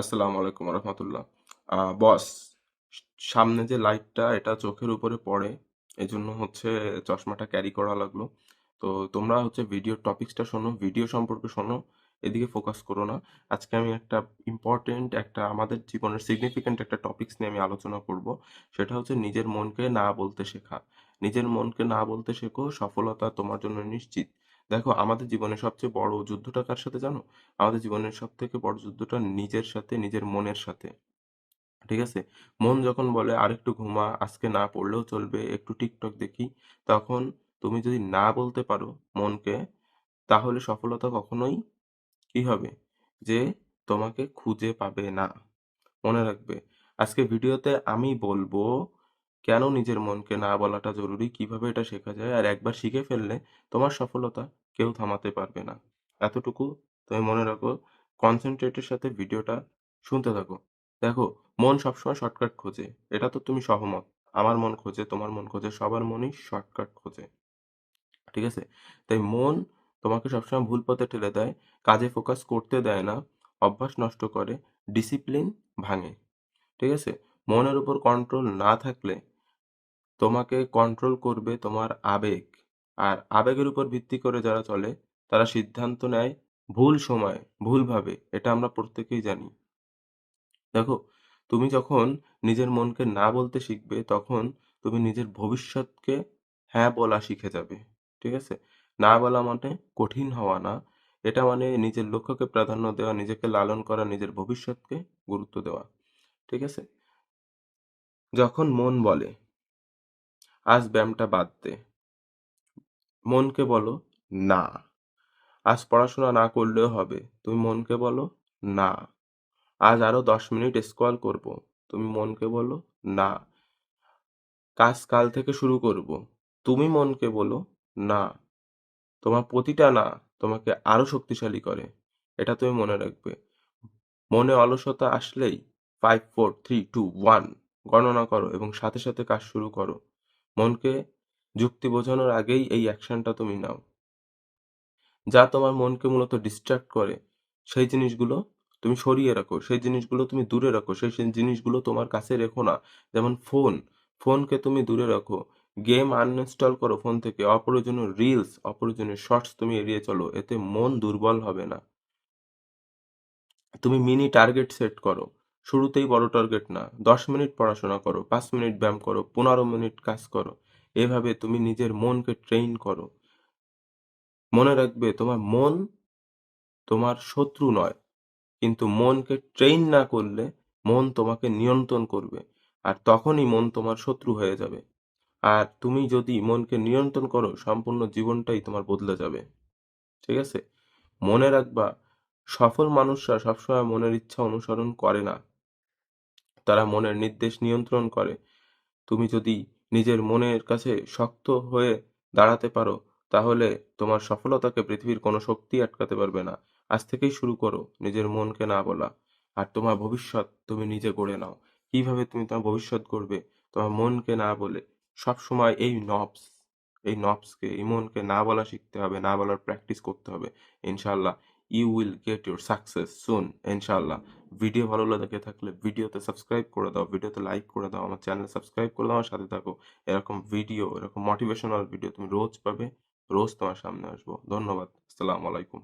আসসালামু আলাইকুম রহমতুল্লাহ। বস সামনে যে লাইটটা এটা চোখের উপরে পড়ে এই জন্য হচ্ছে চশমাটা ক্যারি করা লাগল। তো তোমরা হচ্ছে ভিডিও টপিক্সটা শোনো ভিডিও সম্পর্কে শোনো, এদিকে ফোকাস করো না। আজকে আমি একটা ইম্পর্টেন্ট একটা আমাদের জীবনের সিগনিফিক্যান্ট একটা টপিক্স নিয়ে আমি আলোচনা করব। সেটা হচ্ছে নিজের মনকে না বলতে শেখা। নিজের মনকে না বলতে শেখো, সফলতা তোমার জন্য নিশ্চিত। দেখো, আমাদের জীবনে সবচেয়ে বড় যুদ্ধটা কার সাথে জানো? আমাদের জীবনের সব থেকে বড় যুদ্ধটা নিজের সাথে, নিজের মনের সাথে। ঠিক আছে? মন যখন বলে, আরেকটু ঘুমা, আজকে না পড়লেও চলবে, একটু টিকটক দেখি, তখন তুমি যদি না বলতে পারো মনকে, তাহলে সফলতা কখনোই কি হবে? যে তোমাকে খুঁজে পাবে না। মনে রাখবে। আজকে ভিডিওতে আমি বলব কেন নিজের মনকে না বলাটা জরুরি? কীভাবে এটা শেখা যায়? আর একবার শিখে ফেললে তোমার সফলতা কেউ থামাতে পারবে না। এতটুকু তুমি মনে রাখো কনসেন্ট্রেটের সাথে ভিডিওটা শুনতে থাকো। দেখো, মন সবসময় শর্টকাট খোঁজে। এটা তো তুমি সহমত। আমার মন খোঁজে, তোমার মন খোঁজে, সবার মনই শর্টকাট খোঁজে। ঠিক আছে? তাই মন তোমাকে সবসময় ভুল পথে ঠেলে দেয়, কাজে ফোকাস করতে দেয় না, অভ্যাস নষ্ট করে ডিসিপ্লিন ভাঙে। ঠিক আছে? মনের উপর কন্ট্রোল না থাকলে তোমাকে কন্ট্রোল করবে তোমার আবেগ। আর আবেগের উপর ভিত্তি করে যারা চলে, তারা সিদ্ধান্ত নেয় ভুল সময়, ভুলভাবে। এটা আমরা প্রত্যেকেই জানি। দেখো, তুমি যখন নিজের মনকে না বলতে শিখবে, তখন তুমি নিজের ভবিষ্যৎকে হ্যাঁ বলা শিখে যাবে। ঠিক আছে? না বলা মানে কঠিন হওয়া না। এটা মানে নিজের লক্ষ্যকে প্রাধান্য দেওয়া, নিজেকে লালন করা, নিজের ভবিষ্যৎকে গুরুত্ব দেওয়া। ঠিক আছে? যখন মন বলে আজ ব্যায়ামটা বাদ দে। মনকে বলো, না। আজ পড়াশোনা না করলেও হবে। তুমি মনকে বলো, না। আজ আরও দশ মিনিট স্ক্রল করব। তুমি মনকে বলো, না। কাজ কাল থেকে শুরু করব। তুমি মনকে বলো, না। তোমার প্রতিটা না তোমাকে আরও শক্তিশালী করে। এটা তুমি মনে রাখবে। মনে অলসতা আসলেই five four three two one গণনা করো এবং সাথে সাথে কাজ শুরু করো। মনকে যুক্তি বোঝানোর আগেই এই অ্যাকশনটা তুমি নাও। যা তোমার মনকে মূলত ডিস্ট্রাক্ট করে, সেই জিনিসগুলো তুমি সরিয়ে রাখো, সেই জিনিসগুলো তুমি দূরে রাখো, সেই জিনিসগুলো তোমার কাছে রেখো না। যেমন ফোন, ফোনকে তুমি দূরে রাখো। গেম আনইনস্টল করো ফোন থেকে, অপ্রয়োজনীয় রিলস অপ্রয়োজনীয় শর্টস তুমি এড়িয়ে চলো, এতে মন দুর্বল হবে না। তুমি মিনি টার্গেট সেট করো। শুরুতেই বড় টার্গেট না। দশ মিনিট পড়াশোনা করো, পাঁচ মিনিট ব্যায়াম করো, পনেরো মিনিট কাজ করো। এভাবে তুমি নিজের মনকে ট্রেন করো। মনে রাখবে তোমার মন তোমার শত্রু নয়, কিন্তু মনকে ট্রেন না করলে মন তোমাকে নিয়ন্ত্রণ করবে আর তখনই মন তোমার শত্রু হয়ে যাবে। আর তুমি যদি মনকে নিয়ন্ত্রণ করো, সম্পূর্ণ জীবনটাই তোমার বদলে যাবে। ঠিক আছে? মনে রাখবা, সফল মানুষরা সবসময় মনের ইচ্ছা অনুসরণ করে না। তারা মনের নির্দেশ নিয়ন্ত্রণ করে। তুমি যদি নিজের মনের কাছে শক্ত হয়ে দাঁড়াতে পারো, তাহলে তোমার সফলতাকে পৃথিবীর কোনো শক্তি আটকাতে পারবে না। আজ থেকেই শুরু করো, নিজের মনকে না বলা। আর তোমার ভবিষ্যৎ তুমি নিজে গড়ে নাও। কীভাবে তুমি তোমার ভবিষ্যৎ গড়বে? তোমার মনকে না বলে। সব সময় এই নবস এই নবসকে এই মনকে না বলা শিখতে হবে, না বলার প্র্যাকটিস করতে হবে। ইনশাল্লাহ you will get your success soon ইনশাল্লাহ ভিডিও ভালো লাগে থাকলে ভিডিওতে সাবস্ক্রাইব করে দাও ভিডিওতে লাইক করে দাও, আমার চ্যানেল সাবস্ক্রাইব করে দাও, আমার সাথে থাকো। এরকম ভিডিও এরকম মোটিভেশনাল ভিডিও তুমি রোজ পাবে, রোজ তোমার সামনে আসব। ধন্যবাদ, আসসালামু আলাইকুম।